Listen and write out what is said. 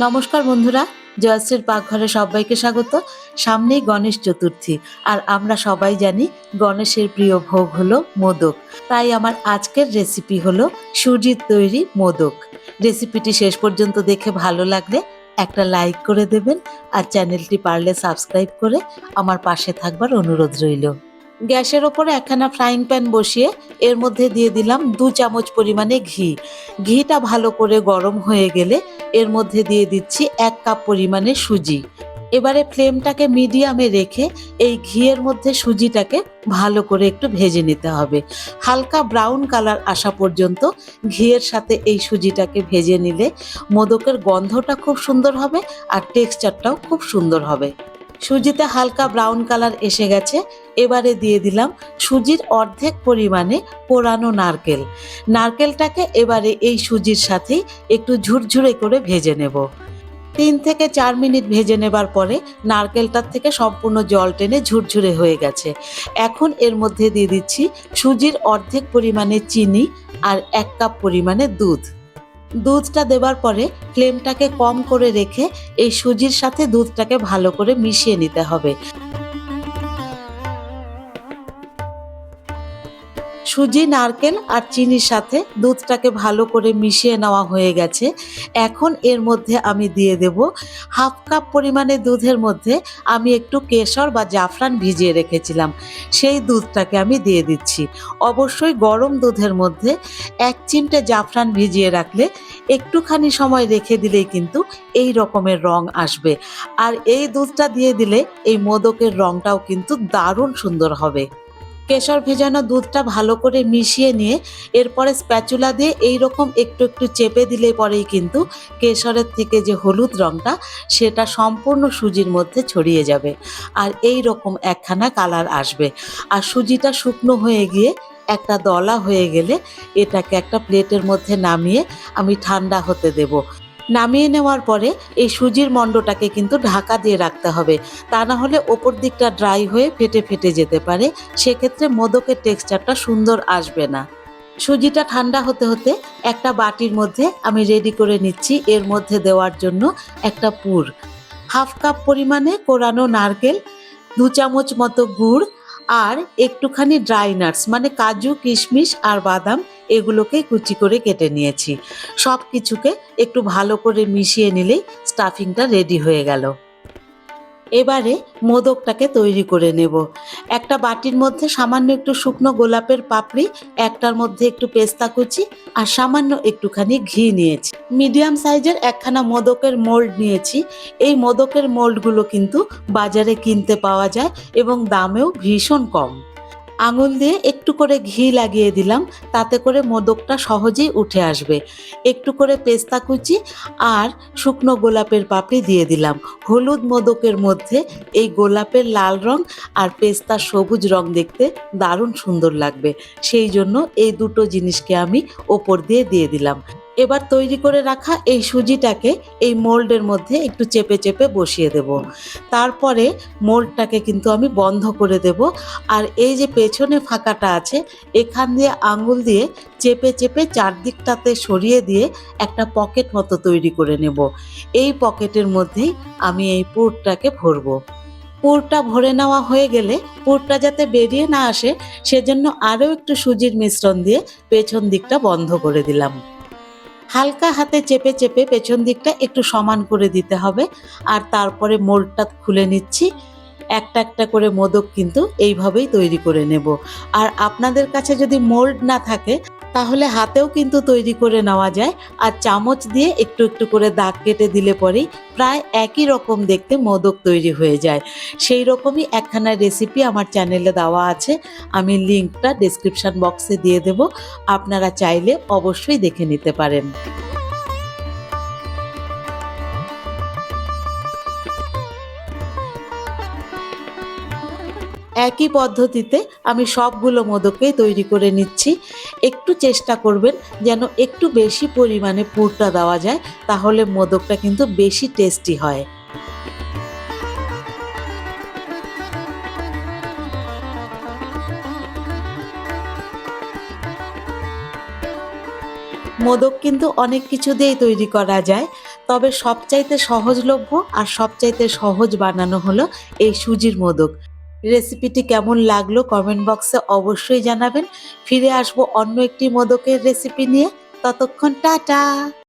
নমস্কার বন্ধুরা, জয়শ্রীর পাকঘরে সবাইকে স্বাগত। সামনেই গণেশ চতুর্থী, আর আমরা সবাই জানি গণেশের প্রিয় ভোগ হলো মোদক। তাই আমার আজকের রেসিপি হলো সুজির তৈরি মোদক। রেসিপিটি শেষ পর্যন্ত দেখে ভালো লাগলে একটা লাইক করে দেবেন, আর চ্যানেলটি পারলে সাবস্ক্রাইব করে আমার পাশে থাকবার অনুরোধ রইল। গ্যাসের ওপরে একখানা ফ্রাইং প্যান বসিয়ে এর মধ্যে দিয়ে দিলাম দু চামচ পরিমাণে ঘি। ঘিটা ভালো করে গরম হয়ে গেলে এর মধ্যে দিয়ে দিচ্ছি এক কাপ পরিমাণে সুজি। এবারে ফ্লেমটাকে মিডিয়ামে রেখে এই ঘিয়ের মধ্যে সুজিটাকে ভালো করে একটু ভেজে নিতে হবে। হালকা ব্রাউন কালার আসা পর্যন্ত ঘিয়ের সাথে এই সুজিটাকে ভেজে নিলে মোদকের গন্ধটা খুব সুন্দর হবে আর টেক্সচারটাও খুব সুন্দর হবে। সুজিতে হালকা ব্রাউন কালার এসে গেছে। এবারে দিয়ে দিলাম সুজির অর্ধেক পরিমাণে পোড়ানো নারকেল। নারকেলটাকে এবারে এই সুজির সাথেই একটু ঝুরঝুরে করে ভেজে নেব। তিন থেকে চার মিনিট ভেজে নেবার পরে নারকেলটার থেকে সম্পূর্ণ জল টেনে ঝুরঝুরে হয়ে গেছে। এখন এর মধ্যে দিয়ে দিচ্ছি সুজির অর্ধেক পরিমাণে চিনি আর এক কাপ পরিমাণে দুধ। দুধটা দেবার পরে ফ্লেমটাকে কম করে রেখে এই সুজির সাথে দুধটাকে ভালো করে মিশিয়ে নিতে হবে। সুজি, নারকেল আর চিনির সাথে দুধটাকে ভালো করে মিশিয়ে নেওয়া হয়ে গেছে। এখন এর মধ্যে আমি দিয়ে দেব হাফ কাপ পরিমাণে দুধের মধ্যে আমি একটু কেশর বা জাফরান ভিজিয়ে রেখেছিলাম। সেই দুধটাকে আমি দিয়ে দিচ্ছি। অবশ্যই গরম দুধের মধ্যে এক চিমটে জাফরান ভিজিয়ে রাখলে একটুখানি সময় রেখে দিলেই কিন্তু এই রকমের রং আসবে। আর এই দুধটা দিয়ে দিলে এই মোদকের রংটাও কিন্তু দারুণ সুন্দর হবে। কেশর ভেজানো দুধটা ভালো করে মিশিয়ে নিয়ে এরপরে স্প্যাচুলা দিয়ে এই রকম একটু একটু চেপে দিলে পরেই কিন্তু কেশরের থেকে যে হলুদ রংটা, সেটা সম্পূর্ণ সুজির মধ্যে ছড়িয়ে যাবে। আর এই রকম একখানা কালার আসবে। আর সুজিটা শুকনো হয়ে গিয়ে একটা দলা হয়ে গেলে এটাকে একটা প্লেটের মধ্যে নামিয়ে আমি ঠান্ডা হতে দেব। নামিয়ে নেওয়ার পরে এই সুজির মণ্ডটাকে কিন্তু ঢাকা দিয়ে রাখতে হবে। তা না হলে ওপর দিকটা ড্রাই হয়ে ফেটে ফেটে যেতে পারে, সেক্ষেত্রে মোদকের টেক্সচারটা সুন্দর আসবে না। সুজিটা ঠান্ডা হতে হতে একটা বাটির মধ্যে আমি রেডি করে নিচ্ছি, এর মধ্যে দেওয়ার জন্য একটা পুর। হাফ কাপ পরিমাণে কোরানো নারকেল, দু চামচ মতো গুড় আর একটুখানি ড্রাই নাটস মানে কাজু, কিশমিশ আর বাদাম এগুলোকে কুচি করে কেটে নিয়েছি। সব কিছুকে একটু ভালো করে মিশিয়ে নিলেই স্টাফিংটা রেডি হয়ে গেল। এবারে মোদকটাকে তৈরি করে নেব। একটা বাটির মধ্যে সামান্য একটু শুকনো গোলাপের পাপড়ি, একটার মধ্যে একটু পেস্তা কুচি আর সামান্য একটুখানি ঘি নিয়েছি। মিডিয়াম সাইজের একখানা মোদকের মোল্ড নিয়েছি। এই মোদকের মোল্ডগুলো কিন্তু বাজারে কিনতে পাওয়া যায় এবং দামেও ভীষণ কম। আঙুল দিয়ে একটু করে ঘি লাগিয়ে দিলাম, তাতে করে মোদকটা সহজেই উঠে আসবে। একটু করে পেস্তা কুচি আর শুকনো গোলাপের পাপড়ি দিয়ে দিলাম। হলুদ মোদকের মধ্যে এই গোলাপের লাল রং আর পেস্তা সবুজ রং দেখতে দারুণ সুন্দর লাগবে। সেই জন্য এই দুটো জিনিসকে আমি ওপর দিয়ে দিয়ে দিলাম। এবার তৈরি করে রাখা এই সুজিটাকে এই মোল্ডের মধ্যে একটু চেপে চেপে বসিয়ে দেব। তারপরে মোল্ডটাকে কিন্তু আমি বন্ধ করে দেব। আর এই যে পেছনে ফাঁকাটা আছে, এখান দিয়ে আঙুল দিয়ে চেপে চেপে চারদিকটাতে সরিয়ে দিয়ে একটা পকেট মতো তৈরি করে নেব। এই পকেটের মধ্যেই আমি এই পুরটাকে ভরবো। পুরটা ভরে নেওয়া হয়ে গেলে পুরটা যাতে বেরিয়ে না আসে, সেজন্য আরও একটু সুজির মিশ্রণ দিয়ে পেছন দিকটা বন্ধ করে দিলাম। হালকা হাতে চেপে চেপে পেছন দিকটা একটু সমান করে দিতে হবে। আর তারপরে মোল্ডটা খুলে নিচ্ছি। একটা একটা করে মোদক কিন্তু এইভাবেই তৈরি করে নেব। আর আপনাদের কাছে যদি মোল্ড না থাকে তাহলে হাতেও কিন্তু তৈরি করে নেওয়া যায় আর চামচ দিয়ে একটু একটু করে দাগ কেটে দিলে পরেই প্রায় একই রকম দেখতে মোদক তৈরি হয়ে যায়। সেই রকমই একখানা রেসিপি আমার চ্যানেলে দেওয়া আছে। আমি লিঙ্কটা ডিসক্রিপশান বক্সে দিয়ে দেব। আপনারা চাইলে অবশ্যই দেখে নিতে পারেন। একই পদ্ধতিতে আমি সবগুলো মোদককেই তৈরি করে নিচ্ছি। একটু চেষ্টা করবেন যেন একটু বেশি পরিমাণে পুরটা দেওয়া যায়, তাহলে মোদকটা কিন্তু বেশি টেস্টি হয়। মোদক কিন্তু অনেক কিছু দিয়েই তৈরি করা যায়, তবে সবচাইতে সহজলভ্য আর সবচাইতে সহজ বানানো হলো এই সুজির মোদক। রেসিপিটি কেমন লাগল কমেন্ট বক্সে অবশ্যই জানাবেন। ফিরে আসব অন্য একটি মোদকের রেসিপি নিয়ে। ততক্ষণ টাটা!